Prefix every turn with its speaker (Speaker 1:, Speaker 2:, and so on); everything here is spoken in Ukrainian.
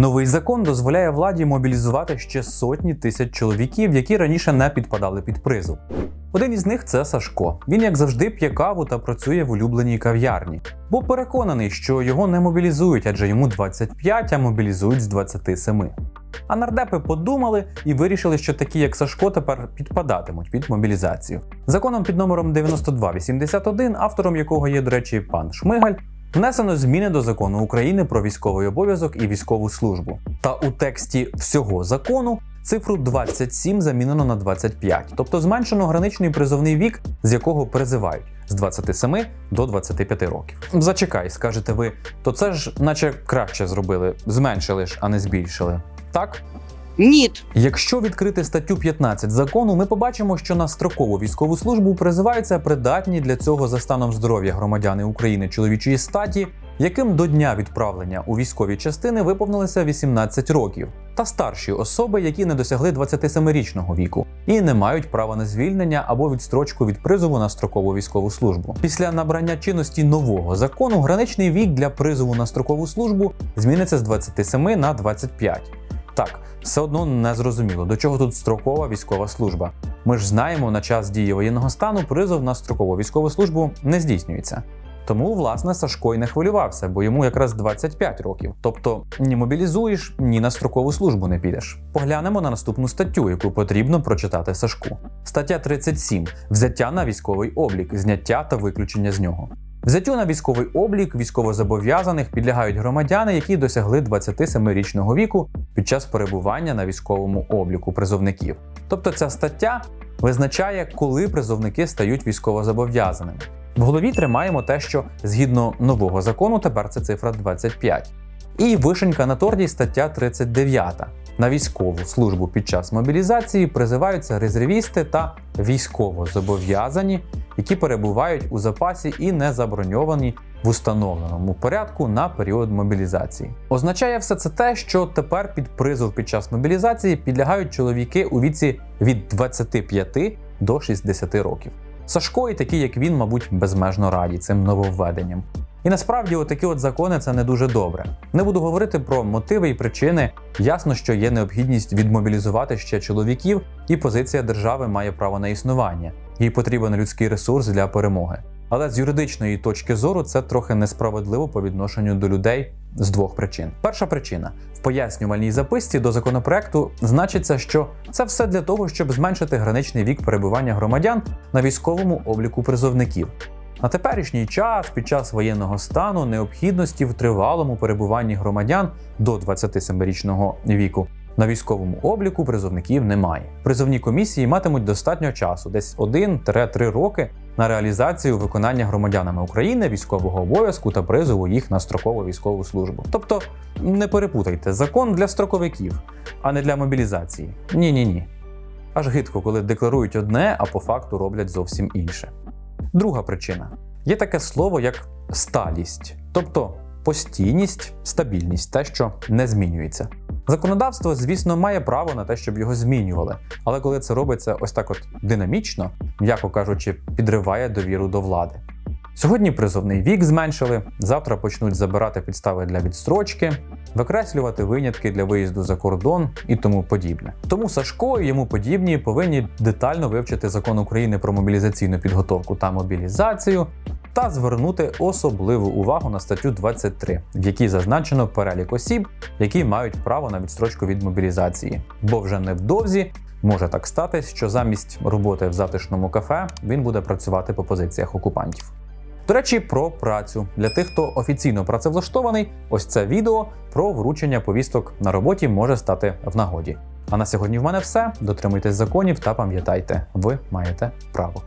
Speaker 1: Новий закон дозволяє владі мобілізувати ще сотні тисяч чоловіків, які раніше не підпадали під призов. Один із них це Сашко. Він, як завжди, п'є каву та працює в улюбленій кав'ярні. Був переконаний, що його не мобілізують, адже йому 25, а мобілізують з 27. А нардепи подумали і вирішили, що такі, як Сашко, тепер підпадатимуть під мобілізацію. Законом під номером 9281, автором якого є, до речі, пан Шмигаль, внесено зміни до закону України про військовий обов'язок і військову службу. Та у тексті всього закону цифру 27 замінено на 25, тобто зменшено граничний призовний вік, з якого призивають з 27 до 25 років. Зачекай, скажете ви, то це ж наче краще зробили, зменшили ж, а не збільшили. Так?
Speaker 2: Ніт.
Speaker 1: Якщо відкрити статтю 15 закону, ми побачимо, що на строкову військову службу призиваються придатні для цього за станом здоров'я громадяни України чоловічої статі, яким до дня відправлення у військові частини виповнилося 18 років, та старші особи, які не досягли 27-річного віку і не мають права на звільнення або відстрочку від призову на строкову військову службу. Після набрання чинності нового закону граничний вік для призову на строкову службу зміниться з 27 на 25. Так, все одно не зрозуміло, до чого тут строкова військова служба. Ми ж знаємо, на час дії воєнного стану призов на строкову військову службу не здійснюється. Тому, власне, Сашко й не хвилювався, бо йому якраз 25 років. Тобто ні мобілізуєш, ні на строкову службу не підеш. Поглянемо на наступну статтю, яку потрібно прочитати Сашку. Стаття 37. Взяття на військовий облік, зняття та виключення з нього. Взяттю на військовий облік військовозобов'язаних підлягають громадяни, які досягли 27-річного віку під час перебування на військовому обліку призовників. Тобто ця стаття визначає, коли призовники стають військовозобов'язаними. В голові тримаємо те, що згідно нового закону тепер це цифра 25. І вишенька на торті стаття 39. На військову службу під час мобілізації призиваються резервісти та військовозобов'язані, які перебувають у запасі і не заброньовані в установленому порядку на період мобілізації. Означає все це те, що тепер під призов під час мобілізації підлягають чоловіки у віці від 25 до 60 років. Сашко і такі, як він, мабуть, безмежно раді цим нововведенням. І насправді, отакі от закони це не дуже добре. Не буду говорити про мотиви і причини. Ясно, що є необхідність відмобілізувати ще чоловіків, і позиція держави має право на існування. Їй потрібен людський ресурс для перемоги. Але з юридичної точки зору це трохи несправедливо по відношенню до людей з двох причин. Перша причина в пояснювальній записці до законопроекту значиться, що це все для того, щоб зменшити граничний вік перебування громадян на військовому обліку призовників. На теперішній час, під час воєнного стану, необхідності в тривалому перебуванні громадян до 27-річного віку на військовому обліку призовників немає. Призовні комісії матимуть достатньо часу, десь 1-3 роки, на реалізацію виконання громадянами України військового обов'язку та призову їх на строкову військову службу. Тобто не перепутайте закон для строковиків, а не для мобілізації. Ні, ні, ні. Аж гидко, коли декларують одне, а по факту роблять зовсім інше. Друга причина є таке слово як сталість, тобто постійність, стабільність, те, що не змінюється. Законодавство, звісно, має право на те, щоб його змінювали, але коли це робиться ось так от динамічно, м'яко кажучи, підриває довіру до влади. Сьогодні призовний вік зменшили, завтра почнуть забирати підстави для відстрочки, викреслювати винятки для виїзду за кордон і тому подібне. Тому Сашко і йому подібні повинні детально вивчити закон України про мобілізаційну підготовку та мобілізацію та звернути особливу увагу на статтю 23, в якій зазначено перелік осіб, які мають право на відстрочку від мобілізації, бо вже невдовзі. Може так статись, що замість роботи в затишному кафе він буде працювати по позиціях окупантів. До речі, про працю для тих, хто офіційно працевлаштований, ось це відео про вручення повісток на роботі може стати в нагоді. А на сьогодні в мене все. Дотримуйтесь законів та пам'ятайте, ви маєте право.